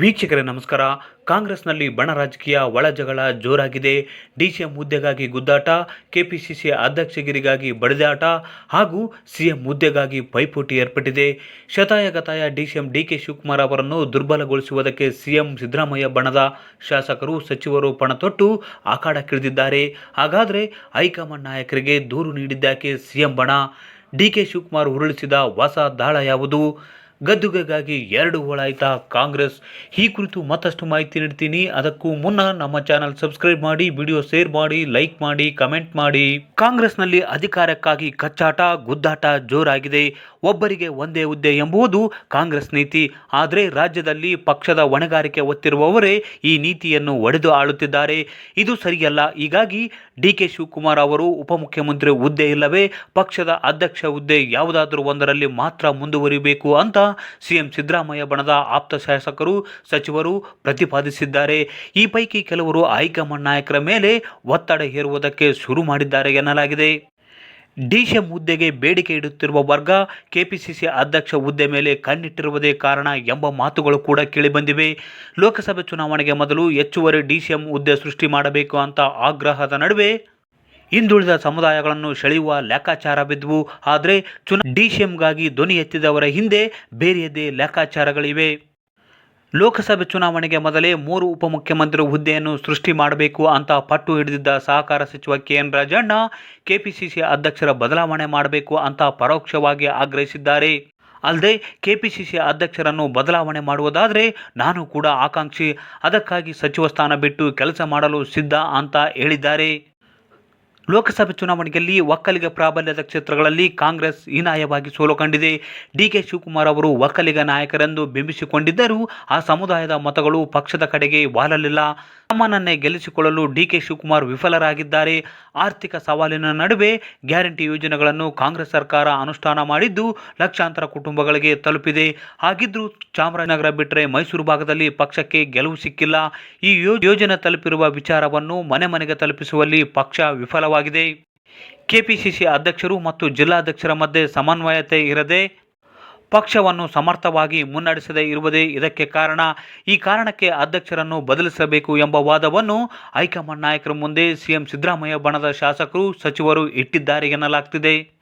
ವೀಕ್ಷಕರೇ, ನಮಸ್ಕಾರ. ಕಾಂಗ್ರೆಸ್ನಲ್ಲಿ ಬಣ ರಾಜಕೀಯ ಒಳಜಗಳ ಜೋರಾಗಿದೆ. ಡಿಸಿಎಂ ಹುದ್ದೆಗಾಗಿ ಗುದ್ದಾಟ ಕೆಪಿಸಿಸಿ ಅಧ್ಯಕ್ಷಗಿರಿಗಾಗಿ ಬಡಿದಾಟ ಹಾಗೂ ಸಿಎಂ ಹುದ್ದೆಗಾಗಿ ಪೈಪೋಟಿ ಏರ್ಪಟ್ಟಿದೆ. ಶತಾಯಗತಾಯ ಡಿಸಿಎಂ ಡಿಕೆ ಶಿವಕುಮಾರ್ ಅವರನ್ನು ದುರ್ಬಲಗೊಳಿಸುವುದಕ್ಕೆ ಸಿಎಂ ಸಿದ್ದರಾಮಯ್ಯ ಬಣದ ಶಾಸಕರು, ಸಚಿವರು ಪಣತೊಟ್ಟು ಆಖಾಡಕ್ಕಿಳಿದಿದ್ದಾರೆ ಹಾಗಾದರೆ ಹೈಕಮಾಂಡ್ ನಾಯಕರಿಗೆ ದೂರು ನೀಡಿದ್ದಾಕೆ ಸಿಎಂ ಬಣ. ಡಿಕೆ ಶಿವಕುಮಾರ್ ಉರುಳಿಸಿದ ಹೊಸ ದಾಳ ಯಾವುದು? ಗದ್ದುಗೆಗಾಗಿ ಎರಡು ಹೋಳಾಯ್ತಾ ಕಾಂಗ್ರೆಸ್, ಈ ಕುರಿತು ಮತ್ತಷ್ಟು ಮಾಹಿತಿ ನೀಡ್ತೀನಿ. ಅದಕ್ಕೂ ಮುನ್ನ ನಮ್ಮ ಚಾನಲ್ ಸಬ್ಸ್ಕ್ರೈಬ್ ಮಾಡಿ, ವಿಡಿಯೋ ಶೇರ್ ಮಾಡಿ, ಲೈಕ್ ಮಾಡಿ, ಕಮೆಂಟ್ ಮಾಡಿ. ಕಾಂಗ್ರೆಸ್ನಲ್ಲಿ ಅಧಿಕಾರಕ್ಕಾಗಿ ಕಚ್ಚಾಟ, ಗುದ್ದಾಟ ಜೋರಾಗಿದೆ. ಒಬ್ಬರಿಗೆ ಒಂದೇ ಹುದ್ದೆ ಎಂಬುದು ಕಾಂಗ್ರೆಸ್ ನೀತಿ. ಆದರೆ ರಾಜ್ಯದಲ್ಲಿ ಪಕ್ಷದ ಹೊಣೆಗಾರಿಕೆ ಹೊತ್ತಿರುವವರೇ ಈ ನೀತಿಯನ್ನು ಒಡೆದು ಆಳುತ್ತಿದ್ದಾರೆ. ಇದು ಸರಿಯಲ್ಲ. ಹೀಗಾಗಿ ಡಿ ಕೆ ಶಿವಕುಮಾರ್ ಅವರು ಉಪಮುಖ್ಯಮಂತ್ರಿ ಹುದ್ದೆ ಇಲ್ಲವೇ ಪಕ್ಷದ ಅಧ್ಯಕ್ಷ ಹುದ್ದೆ ಯಾವುದಾದರೂ ಒಂದರಲ್ಲಿ ಮಾತ್ರ ಮುಂದುವರಿಬೇಕು ಅಂತ ಸಿಎಂ ಸಿದ್ದರಾಮಯ್ಯ ಬಣದ ಆಪ್ತ ಶಾಸಕರು, ಸಚಿವರು ಪ್ರತಿಪಾದಿಸಿದ್ದಾರೆ. ಈ ಪೈಕಿ ಕೆಲವರು ಹೈಕಮಾಂಡ್ ನಾಯಕರ ಮೇಲೆ ಒತ್ತಡ ಹೇರುವುದಕ್ಕೆ ಶುರು ಮಾಡಿದ್ದಾರೆ ಎನ್ನಲಾಗಿದೆ. ಡಿಸಿಎಂ ಹುದ್ದೆಗೆ ಬೇಡಿಕೆ ಇಡುತ್ತಿರುವ ವರ್ಗ ಕೆಪಿಸಿಸಿ ಅಧ್ಯಕ್ಷ ಹುದ್ದೆ ಮೇಲೆ ಕಣ್ಣಿಟ್ಟಿರುವುದೇ ಕಾರಣ ಎಂಬ ಮಾತುಗಳು ಕೂಡ ಕೇಳಿಬಂದಿವೆ. ಲೋಕಸಭೆ ಚುನಾವಣೆಗೆ ಮೊದಲು ಹೆಚ್ಚುವರಿ ಡಿಸಿಎಂ ಹುದ್ದೆ ಸೃಷ್ಟಿ ಮಾಡಬೇಕು ಅಂತ ಆಗ್ರಹದ ನಡುವೆ ಹಿಂದುಳಿದ ಸಮುದಾಯಗಳನ್ನು ಸೆಳೆಯುವ ಲೆಕ್ಕಾಚಾರ ಬಿದ್ದವು ಆದರೆ ಚುನಾ ಡಿಸಿಎಂಗಾಗಿ ಧ್ವನಿ ಎತ್ತಿದವರ ಹಿಂದೆ ಬೇರೆಯದೇ ಲೆಕ್ಕಾಚಾರಗಳಿವೆ. ಲೋಕಸಭೆ ಚುನಾವಣೆಗೆ ಮೊದಲೇ ಮೂರು ಉಪಮುಖ್ಯಮಂತ್ರಿ ಹುದ್ದೆಯನ್ನು ಸೃಷ್ಟಿ ಮಾಡಬೇಕು ಅಂತ ಪಟ್ಟು ಹಿಡಿದಿದ್ದ ಸಹಕಾರ ಸಚಿವ ಕೆ ಎನ್ ರಾಜಣ್ಣ, ಕೆಪಿಸಿಸಿ ಅಧ್ಯಕ್ಷರ ಬದಲಾವಣೆ ಮಾಡಬೇಕು ಅಂತ ಪರೋಕ್ಷವಾಗಿ ಆಗ್ರಹಿಸಿದ್ದಾರೆ. ಅಲ್ಲದೆ ಕೆಪಿಸಿಸಿ ಅಧ್ಯಕ್ಷರನ್ನು ಬದಲಾವಣೆ ಮಾಡುವುದಾದರೆ ನಾನು ಕೂಡ ಆಕಾಂಕ್ಷಿ, ಅದಕ್ಕಾಗಿ ಸಚಿವ ಸ್ಥಾನ ಬಿಟ್ಟು ಕೆಲಸ ಮಾಡಲು ಸಿದ್ಧ ಅಂತ ಹೇಳಿದ್ದಾರೆ. ಲೋಕಸಭೆ ಚುನಾವಣೆಯಲ್ಲಿ ಒಕ್ಕಲಿಗ ಪ್ರಾಬಲ್ಯದ ಕ್ಷೇತ್ರಗಳಲ್ಲಿ ಕಾಂಗ್ರೆಸ್ ಹೀನಾಯವಾಗಿ ಸೋಲು ಕಂಡಿದೆ ಡಿಕೆ ಶಿವಕುಮಾರ್ ಅವರು ಒಕ್ಕಲಿಗ ನಾಯಕರೆಂದು ಬಿಂಬಿಸಿಕೊಂಡಿದ್ದರೂ ಆ ಸಮುದಾಯದ ಮತಗಳು ಪಕ್ಷದ ಕಡೆಗೆ ವಾಲಲಿಲ್ಲ. ತಮ್ಮನನ್ನೇ ಗೆಲ್ಲಿಸಿಕೊಳ್ಳಲು ಡಿಕೆ ಶಿವಕುಮಾರ್ ವಿಫಲರಾಗಿದ್ದಾರೆ. ಆರ್ಥಿಕ ಸವಾಲಿನ ನಡುವೆ ಗ್ಯಾರಂಟಿ ಯೋಜನೆಗಳನ್ನು ಕಾಂಗ್ರೆಸ್ ಸರ್ಕಾರ ಅನುಷ್ಠಾನ ಮಾಡಿದ್ದು ಲಕ್ಷಾಂತರ ಕುಟುಂಬಗಳಿಗೆ ತಲುಪಿದೆ. ಹಾಗಿದ್ರೂ ಚಾಮರಾಜನಗರ ಬಿಟ್ಟರೆ ಮೈಸೂರು ಭಾಗದಲ್ಲಿ ಪಕ್ಷಕ್ಕೆ ಗೆಲುವು ಸಿಕ್ಕಿಲ್ಲ. ಈ ಯೋಜನೆ ತಲುಪಿರುವ ವಿಚಾರವನ್ನು ಮನೆ ಮನೆಗೆ ತಲುಪಿಸುವಲ್ಲಿ ಪಕ್ಷ ವಿಫಲವಾಗಿದೆ. ಕೆಪಿಸಿಸಿ ಅಧ್ಯಕ್ಷರು ಮತ್ತು ಜಿಲ್ಲಾಧ್ಯಕ್ಷರ ಮಧ್ಯೆ ಸಮನ್ವಯತೆ ಇರದೆ ಪಕ್ಷವನ್ನು ಸಮರ್ಥವಾಗಿ ಮುನ್ನಡೆಸದೇ ಇರುವುದೇ ಇದಕ್ಕೆ ಕಾರಣ. ಈ ಕಾರಣಕ್ಕೆ ಅಧ್ಯಕ್ಷರನ್ನು ಬದಲಿಸಬೇಕು ಎಂಬ ವಾದವನ್ನು ಹೈಕಮಾಂಡ್ ನಾಯಕರ ಮುಂದೆ ಸಿಎಂ ಸಿದ್ದರಾಮಯ್ಯ ಬಣದ ಶಾಸಕರು, ಸಚಿವರು ಇಟ್ಟಿದ್ದಾರೆ ಎನ್ನಲಾಗ್ತಿದೆ.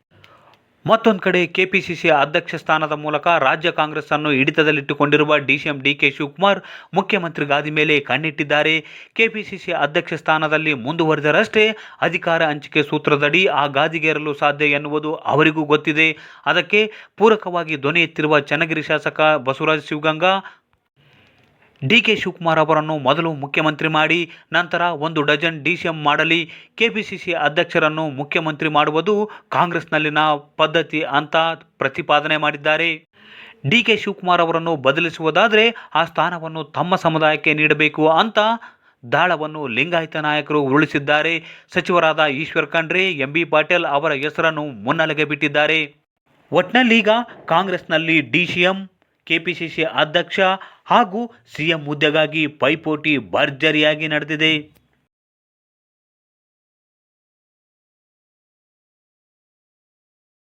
ಮತ್ತೊಂದು ಕಡೆ ಕೆಪಿಸಿಸಿ ಅಧ್ಯಕ್ಷ ಸ್ಥಾನದ ಮೂಲಕ ರಾಜ್ಯ ಕಾಂಗ್ರೆಸ್ ಅನ್ನು ಹಿಡಿತದಲ್ಲಿಟ್ಟುಕೊಂಡಿರುವ ಡಿಸಿಎಂ ಡಿಕೆ ಶಿವಕುಮಾರ್ ಮುಖ್ಯಮಂತ್ರಿ ಗಾದಿ ಮೇಲೆ ಕಣ್ಣಿಟ್ಟಿದ್ದಾರೆ. ಕೆಪಿಸಿಸಿ ಅಧ್ಯಕ್ಷ ಸ್ಥಾನದಲ್ಲಿ ಮುಂದುವರೆದರಷ್ಟೇ ಅಧಿಕಾರ ಹಂಚಿಕೆ ಸೂತ್ರದಡಿ ಆ ಗಾದಿಗೇರಲು ಸಾಧ್ಯ ಎನ್ನುವುದು ಅವರಿಗೂ ಗೊತ್ತಿದೆ. ಅದಕ್ಕೆ ಪೂರಕವಾಗಿ ಧ್ವನಿ ಎತ್ತಿರುವ ಚನ್ನಗಿರಿ ಶಾಸಕ ಬಸವರಾಜ ಶಿವಗಂಗಾ ಡಿ ಕೆ ಶಿವಕುಮಾರ್ ಅವರನ್ನು ಮೊದಲು ಮುಖ್ಯಮಂತ್ರಿ ಮಾಡಿ, ನಂತರ ಒಂದು ಡಜನ್ ಡಿಸಿಎಂ ಮಾಡಲಿ ಕೆಪಿಸಿಸಿ ಅಧ್ಯಕ್ಷರನ್ನು ಮುಖ್ಯಮಂತ್ರಿ ಮಾಡುವುದು ಕಾಂಗ್ರೆಸ್ನಲ್ಲಿನ ಪದ್ಧತಿ ಅಂತ ಪ್ರತಿಪಾದನೆ ಮಾಡಿದ್ದಾರೆ. ಡಿ ಕೆ ಶಿವಕುಮಾರ್ ಅವರನ್ನು ಬದಲಿಸುವುದಾದರೆ ಆ ಸ್ಥಾನವನ್ನು ತಮ್ಮ ಸಮುದಾಯಕ್ಕೆ ನೀಡಬೇಕು ಅಂತ ದಾಳವನ್ನು ಲಿಂಗಾಯತ ನಾಯಕರು ಉರುಳಿಸಿದ್ದಾರೆ. ಸಚಿವರಾದ ಈಶ್ವರ್ ಖಂಡ್ರೆ, ಎಂ ಬಿ ಪಾಟೀಲ್ ಅವರ ಹೆಸರನ್ನು ಮುನ್ನಲೆಗೆ ಬಿಟ್ಟಿದ್ದಾರೆ. ಒಟ್ನಲ್ಲೀಗ ಕಾಂಗ್ರೆಸ್ನಲ್ಲಿ ಡಿಸಿಎಂ ಕೆಪಿಸಿಸಿ ಅಧ್ಯಕ್ಷ ಹಾಗೂ ಸಿಎಂ ಹುದ್ದೆಗಾಗಿ ಪೈಪೋಟಿ ಭರ್ಜರಿಯಾಗಿ ನಡೆದಿದೆ.